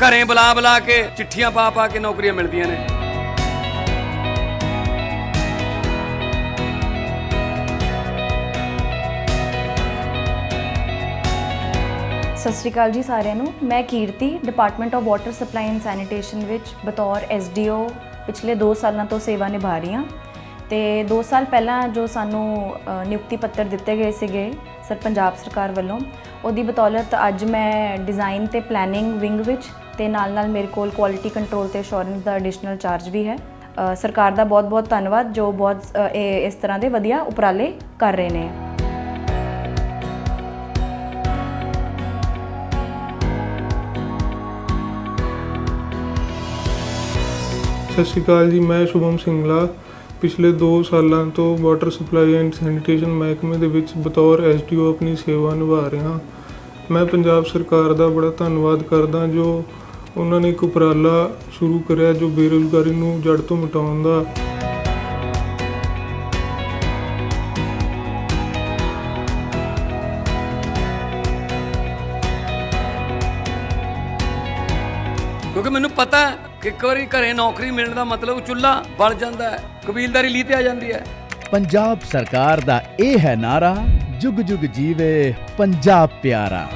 ਘਰੇ ਬੁਲਾ ਬੁਲਾ ਕੇ ਚਿੱਠੀਆਂ ਪਾ ਪਾ ਕੇ ਨੌਕਰੀਆਂ ਮਿਲਦੀਆਂ ਨੇ। ਸਤਿ ਸ਼੍ਰੀ ਅਕਾਲ ਜੀ ਸਾਰਿਆਂ ਨੂੰ। ਮੈਂ Kirti department of water supply and sanitation ਵਿੱਚ ਬਤੌਰ ਐਸਡੀਓ ਪਿਛਲੇ 2 ਸਾਲਾਂ ਤੋਂ ਸੇਵਾ ਨਿਭਾ ਰਹੀ ਹਾਂ। ਤੇ 2 ਸਾਲ ਪਹਿਲਾਂ ਜੋ ਸਾਨੂੰ ਨਿਯੁਕਤੀ ਪੱਤਰ ਦਿੱਤੇ ਗਏ ਸੀਗੇ ਸਰ ਪੰਜਾਬ ਸਰਕਾਰ ਵੱਲੋਂ, ਉਹਦੀ ਬਤੌਲਤ ਅੱਜ ਮੈਂ ਡਿਜ਼ਾਈਨ ਤੇ ਪਲੈਨਿੰਗ ਵਿੰਗ ਵਿੱਚ ਤੇ ਨਾਲ ਨਾਲ ਮੇਰੇ ਕੋਲ ਕੁਆਲਿਟੀ ਕੰਟਰੋਲ ਤੇ ਅਸ਼ੋਰੈਂਸ ਦਾ ਐਡੀਸ਼ਨਲ ਚਾਰਜ ਵੀ ਹੈ। ਸਰਕਾਰ ਦਾ ਬਹੁਤ-ਬਹੁਤ ਧੰਨਵਾਦ ਜੋ ਬਹੁਤ ਇਸ ਤਰ੍ਹਾਂ ਦੇ ਵਧੀਆ ਉਪਰਾਲੇ ਕਰ ਰਹੇ ਨੇ। ਸਤਿ ਸ਼੍ਰੀ ਅਕਾਲ ਜੀ, ਮੈਂ ਸ਼ੁਭਮ ਸਿੰਗਲਾ। ਪਿਛਲੇ 2 ਸਾਲਾਂ ਤੋਂ ਵਾਟਰ ਸਪਲਾਈ ਐਂਡ ਸੈਨੀਟੇਸ਼ਨ ਮਹਿਕਮੇ ਦੇ ਵਿੱਚ ਬਤੌਰ ਐਸਡੀਓ ਆਪਣੀ ਸੇਵਾ ਨਿਭਾ ਰਿਹਾ ਮੈਂ ਪੰਜਾਬ ਸਰਕਾਰ ਦਾ ਬੜਾ ਧੰਨਵਾਦ ਕਰਦਾ ਜੋ ਉਹਨਾਂ ਨੇ ਇੱਕ ਉਪਰਾਲਾ ਸ਼ੁਰੂ ਕਰਿਆ ਜੋ ਬੇਰੁਜ਼ਗਾਰੀ ਨੂੰ ਜੜ ਤੋਂ ਮਿਟਾਉਣ ਦਾ। ਕਿਉਂਕਿ ਮੈਨੂੰ ਪਤਾ ਹੈ ਕਿ ਇੱਕ ਵਾਰੀ ਘਰੇ ਨੌਕਰੀ ਮਿਲਣ ਦਾ ਮਤਲਬ ਚੁੱਲ੍ਹਾ ਬਲ ਜਾਂਦਾ ਹੈ ਕਬੀਲਦਾਰੀ ਲੀ ਤੇ ਆ ਜਾਂਦੀ ਹੈ। ਪੰਜਾਬ ਸਰਕਾਰ ਦਾ ਇਹ ਹੈ ਨਾਰਾ ਜੁਗ ਜੁਗ ਜੀਵੇ ਪੰਜਾਬ ਪਿਆਰਾ।